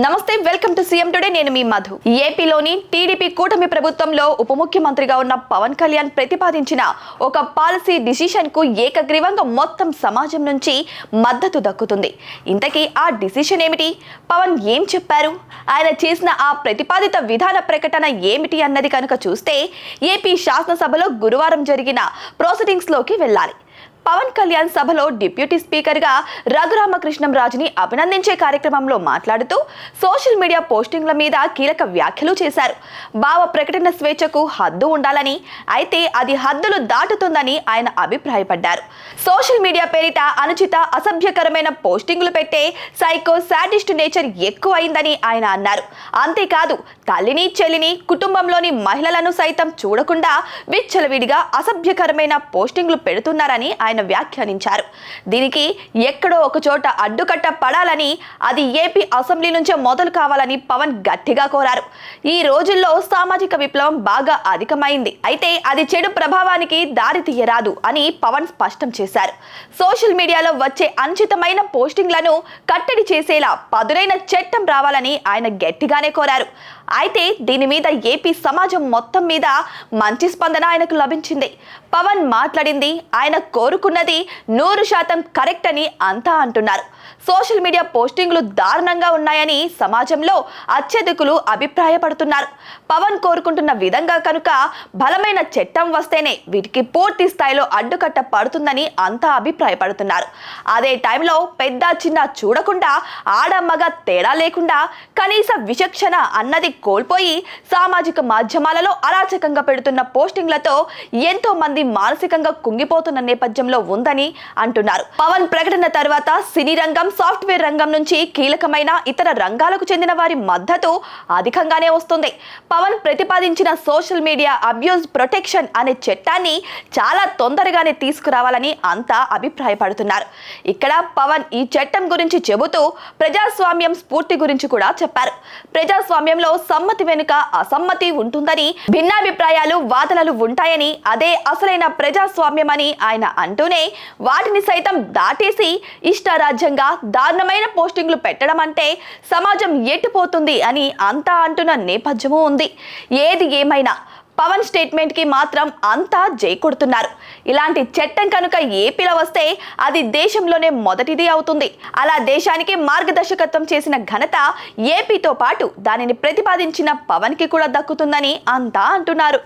నమస్తే welcome to CM today. నేను మీ మధు. ఏపీలోని టీడీపీ కూటమి ప్రభుత్వంలో ఉప ముఖ్యమంత్రిగా ఉన్న పవన్ కళ్యాణ్ ప్రతిపాదించిన ఒక పాలసీ డిసిషన్కు ఏకగ్రీవంగా మొత్తం సమాజం నుంచి మద్దతు దక్కుతుంది. ఇంతకీ ఆ డిసిషన్ ఏమిటి? పవన్ ఏం చెప్పారు? ఆయన చేసిన ఆ ప్రతిపాదిత విధాన ప్రకటన ఏమిటి అన్నది కనుక చూస్తే ఏపీ శాసనసభలో గురువారం జరిగిన ప్రొసీడింగ్స్లోకి వెళ్ళాలి. పవన్ కళ్యాణ్ సభలో డిప్యూటీ స్పీకర్గా రఘురామకృష్ణం రాజుని అభినందించే కార్యక్రమంలో మాట్లాడుతూ సోషల్ మీడియా పోస్టింగ్ల మీద కీలక వ్యాఖ్యలు చేశారు. భావ ప్రకటన స్వేచ్ఛకు హద్దు ఉండాలని అయితే అది హద్దులు దాటుతుందని ఆయన అభిప్రాయపడ్డారు. సోషల్ మీడియా పేరిట అనుచిత అసభ్యకరమైన పోస్టింగ్లు పెట్టే సైకో సాడిస్ట్ నేచర్ ఎక్కువైందని ఆయన అన్నారు. అంతేకాదు తల్లిని చెల్లిని కుటుంబంలోని మహిళలను సైతం చూడకుండా విచ్చలవిడిగా అసభ్యకరమైన పోస్టింగ్లు పెడుతున్నారని ఆయన వ్యాఖ్యానించారు. దీనికి ఎక్కడో ఒక చోట అడ్డుకట్ట పడాలని అది ఏపీ అసెంబ్లీ నుంచే మొదలు కావాలని పవన్ గట్టిగా కోరారు. ఈ రోజుల్లో సామాజిక విప్లవం బాగా అధికమైంది. అయితే అది చెడు ప్రభావానికి దారి తీయరాదు అని పవన్ స్పష్టం చేశారు. సోషల్ మీడియాలో వచ్చే అనుచితమైన పోస్టింగ్లను కట్టడి చేసేలా పదునైన చట్టం రావాలని ఆయన గట్టిగానే కోరారు. అయితే దీని మీద ఏపీ సమాజం మొత్తం మీద మంచి స్పందన ఆయనకు లభించింది. పవన్ మాట్లాడింది ఆయన కోరుకున్నది నూరు శాతం కరెక్ట్ అని అంతా అంటున్నారు. సోషల్ మీడియా పోస్టింగ్లు దారుణంగా ఉన్నాయని సమాజంలో అత్యధికులు అభిప్రాయపడుతున్నారు. పవన్ కోరుకుంటున్న విధంగా కనుక బలమైన చట్టం వస్తేనే వీటికి పూర్తి స్థాయిలో అడ్డుకట్ట పడుతుందని అంతా అభిప్రాయపడుతున్నారు. అదే టైంలో పెద్ద చిన్న చూడకుండా ఆడమ్మగా తేడా లేకుండా కనీస విచక్షణ అన్నది కోల్పోయి సామాజిక మాధ్యమాలలో అరాచకంగా పెడుతున్న పోస్టింగ్లతో ఎంతో మంది మానసికంగా కుంగిపోతున్న నేపథ్యంలో ఉందని అంటున్నారు. పవన్ ప్రకటన తర్వాత సినీ రంగ సాఫ్ట్వేర్ రంగం నుంచి కీలకమైన ఇతర రంగాలకు చెందిన వారి మద్దతు అధికంగానే వస్తుంది. పవన్ ప్రతిపాదించిన సోషల్ మీడియా అబ్యూజ్ ప్రొటెక్షన్ అనే చట్టాన్ని చాలా తొందరగానే తీసుకురావాలని అంతా అభిప్రాయపడుతున్నారు. ఇక్కడ పవన్ ఈ చట్టం గురించి చెబుతూ ప్రజాస్వామ్యం స్ఫూర్తి గురించి కూడా చెప్పారు. ప్రజాస్వామ్యంలో సమ్మతి వెనుక అసమ్మతి ఉంటుందని భిన్నాభిప్రాయాలు వాదనలు ఉంటాయని అదే అసలైన ప్రజాస్వామ్యమని ఆయన అంటూనే వాటిని సైతం దాటేసి ఇష్టారాజ్యంగా దారుణమైన పోస్టింగ్లు పెట్టడం అంటే సమాజం ఎట్టుపోతుంది అని అంతా అంటున్న నేపథ్యము ఉంది. ఏది ఏమైనా పవన్ స్టేట్మెంట్కి మాత్రం అంతా జై కొడుతున్నారు. ఇలాంటి చట్టం కనుక ఏపీలో వస్తే అది దేశంలోనే మొదటిది అవుతుంది. అలా దేశానికి మార్గదర్శకత్వం చేసిన ఘనత ఏపీతో పాటు దానిని ప్రతిపాదించిన పవన్కి కూడా దక్కుతుందని అంతా అంటున్నారు.